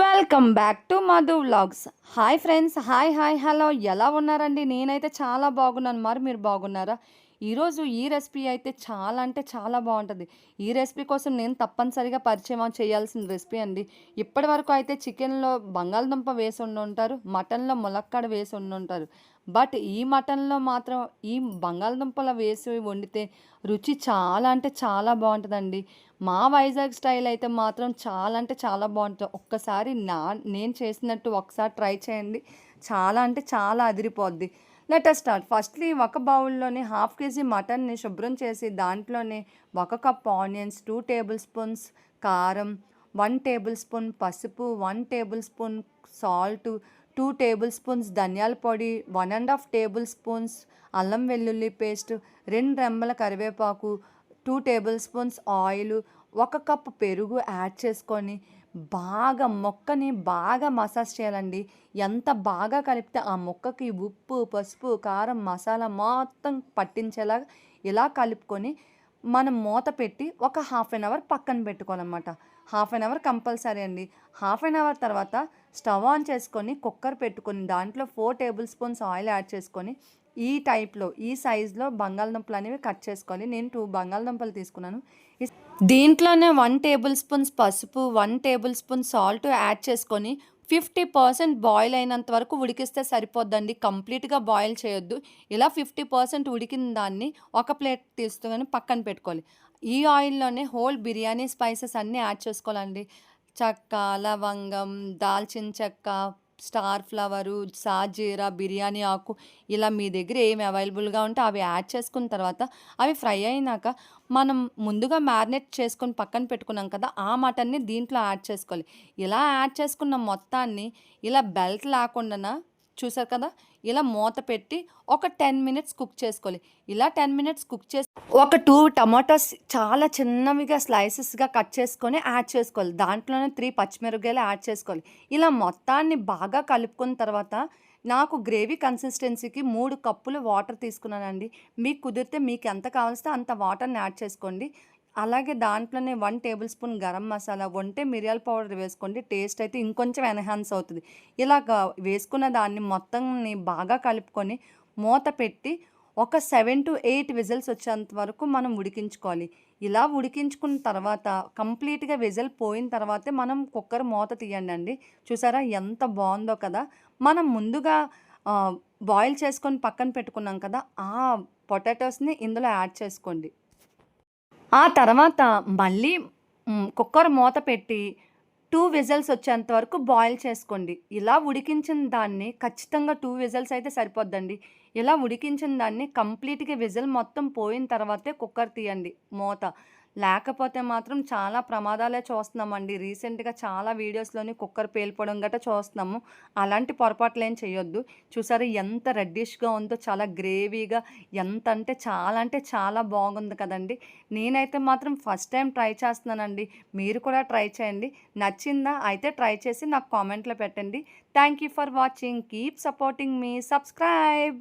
Welcome back to Madhu vlogs. Hi friends hi hi hello. ఎలా ఉన్నారండి? నేనైతే చాలా బాగున్నాను. మరి మీరు బాగున్నారా? ఈరోజు ఈ రెసిపీ అయితే చాలా అంటే చాలా బాగుంటుంది. ఈ రెసిపీ కోసం నేను తప్పనిసరిగా పరిచయం చేయాల్సిన రెసిపీ అండి. ఇప్పటి వరకు అయితే చికెన్లో బంగాళదుంప వేసి ఉండి ఉంటారు మటన్లో ములక్కాడ వేసి ఉండి ఉంటారు బట్ ఈ మటన్లో మాత్రం ఈ బంగాళదుంపల వేసి వండితే రుచి చాలా అంటే చాలా బాగుంటుందండి. మా వైజాగ్ స్టైల్ అయితే మాత్రం చాలా అంటే చాలా బాగుంటుంది. ఒక్కసారి నా నేను చేసినట్టు ఒకసారి ట్రై చేయండి. చాలా అంటే చాలా అదిరిపోద్ది. లెటర్ స్టార్ట్ ఫస్ట్లీ ఒక బౌల్లోని హాఫ్ కేజీ మటన్ని శుభ్రం చేసి దాంట్లోనే ఒక cup onions two table spoons కారం వన్ టేబుల్ స్పూన్ పసుపు one table spoon salt two table spoons ధనియాల పొడి one and half table spoons అల్లం వెల్లుల్లి పేస్ట్ రెండు రెమ్మల కరివేపాకు టూ టేబుల్ స్పూన్స్ ఆయిల్ ఒక కప్ పెరుగు యాడ్ చేసుకొని బాగా మొక్కని బాగా మసాజ్ చేయాలండి. ఎంత బాగా కలిపితే ఆ మొక్కకి ఉప్పు పసుపు కారం మసాలా మొత్తం పట్టించేలాగా ఇలా కలుపుకొని మనం మూత పెట్టి ఒక హాఫ్ అన్ అవర్ పక్కన పెట్టుకోవాలన్నమాట. హాఫ్ అన్ అవర్ కంపల్సరీ అండి. హాఫ్ అన్ అవర్ తర్వాత స్టవ్ ఆన్ చేసుకొని కుక్కర్ పెట్టుకొని దాంట్లో four table spoons oil add చేసుకొని ఈ టైప్లో ఈ సైజులో బంగాళదుంపలు అనేవి కట్ చేసుకోవాలి. నేను టూ బంగాళదుంపలు తీసుకున్నాను. దీంట్లోనే వన్ టేబుల్ స్పూన్స్ పసుపు one table spoon salt add చేసుకొని ఫిఫ్టీ పర్సెంట్ బాయిల్ అయినంత వరకు ఉడికిస్తే సరిపోద్దండి. కంప్లీట్గా బాయిల్ చేయొద్దు. ఇలా ఫిఫ్టీ పర్సెంట్ ఉడికిన దాన్ని ఒక ప్లేట్ తీసుకొని పక్కన పెట్టుకోవాలి. ఈ ఆయిల్లోనే హోల్ బిర్యానీ స్పైసెస్ అన్నీ యాడ్ చేసుకోవాలండి. చెక్క లవంగం దాల్చిన చెక్క స్టార్ ఫ్లవరు సాజీరా బిర్యానీ ఆకు ఇలా మీ దగ్గర ఏమి అవైలబుల్గా ఉంటే అవి యాడ్ చేసుకున్న తర్వాత అవి ఫ్రై అయినాక మనం ముందుగా మ్యారినేట్ చేసుకొని పక్కన పెట్టుకున్నాం కదా ఆ మటన్ని దీంట్లో యాడ్ చేసుకోవాలి. ఇలా యాడ్ చేసుకున్న మొత్తాన్ని ఇలా బెల్ట్ లేకుండా చూసారు కదా? ఇలా మూత పెట్టి ఒక టెన్ మినిట్స్ కుక్ చేసుకోవాలి. ఇలా టెన్ మినిట్స్ కుక్ చేసి ఒక టూ టమాటోస్ చాలా చిన్నవిగా స్లైసెస్గా కట్ చేసుకొని యాడ్ చేసుకోవాలి. దాంట్లోనే త్రీ పచ్చిమిరపకాయలు యాడ్ చేసుకోవాలి. ఇలా మొత్తాన్ని బాగా కలుపుకున్న తర్వాత నాకు గ్రేవీ కన్సిస్టెన్సీకి మూడు కప్పులు వాటర్ తీసుకున్నానండి. మీకు కుదిరితే మీకు ఎంత కావాల్స్తే అంత వాటర్ని యాడ్ చేసుకోండి. అలాగే దాంట్లోనే one table spoon garam masala వంటే మిరియాల పౌడర్ వేసుకోండి. టేస్ట్ అయితే ఇంకొంచెం ఎన్హాన్స్ అవుతుంది. ఇలాగ వేసుకున్న దాన్ని మొత్తంని బాగా కలుపుకొని మూత పెట్టి ఒక సెవెన్ టు ఎయిట్ విజిల్స్ వచ్చేంత వరకు మనం ఉడికించుకోవాలి. ఇలా ఉడికించుకున్న తర్వాత కంప్లీట్గా విజిల్ పోయిన తర్వాతే మనం కుక్కర్ మూత తీయండి అండి. చూసారా ఎంత బాగుందో కదా! మనం ముందుగా బాయిల్ చేసుకొని పక్కన పెట్టుకున్నాం కదా ఆ పొటాటోస్ని ఇందులో యాడ్ చేసుకోండి. ఆ తర్వాత మళ్ళీ కుక్కర్ మూత పెట్టి టూ విజల్స్ వచ్చేంత వరకు బాయిల్ చేసుకోండి. ఇలా ఉడికించిన దాన్ని ఖచ్చితంగా టూ విజల్స్ అయితే సరిపోద్దండి. ఇలా ఉడికించిన దాన్ని కంప్లీట్గా విజిల్ మొత్తం పోయిన తర్వాతే కుక్కర్ తీయండి మూత. లేకపోతే మాత్రం చాలా ప్రమాదాలే చూస్తున్నామండి. రీసెంట్గా చాలా వీడియోస్లోని కుక్కర్ పేలిపోవడం గట్రా చూస్తున్నాము. అలాంటి పొరపాట్లు ఏం చేయొద్దు చూసారు ఎంత రెడ్డిష్గా ఉందో చాలా గ్రేవీగా ఎంత అంటే చాలా అంటే చాలా బాగుంది కదండి. నేనైతే మాత్రం ఫస్ట్ టైం ట్రై చేస్తున్నానండి. మీరు కూడా ట్రై చేయండి. నచ్చిందా అయితే ట్రై చేసి నాకు కామెంట్లో పెట్టండి. Thank you for watching. Keep supporting me. Subscribe.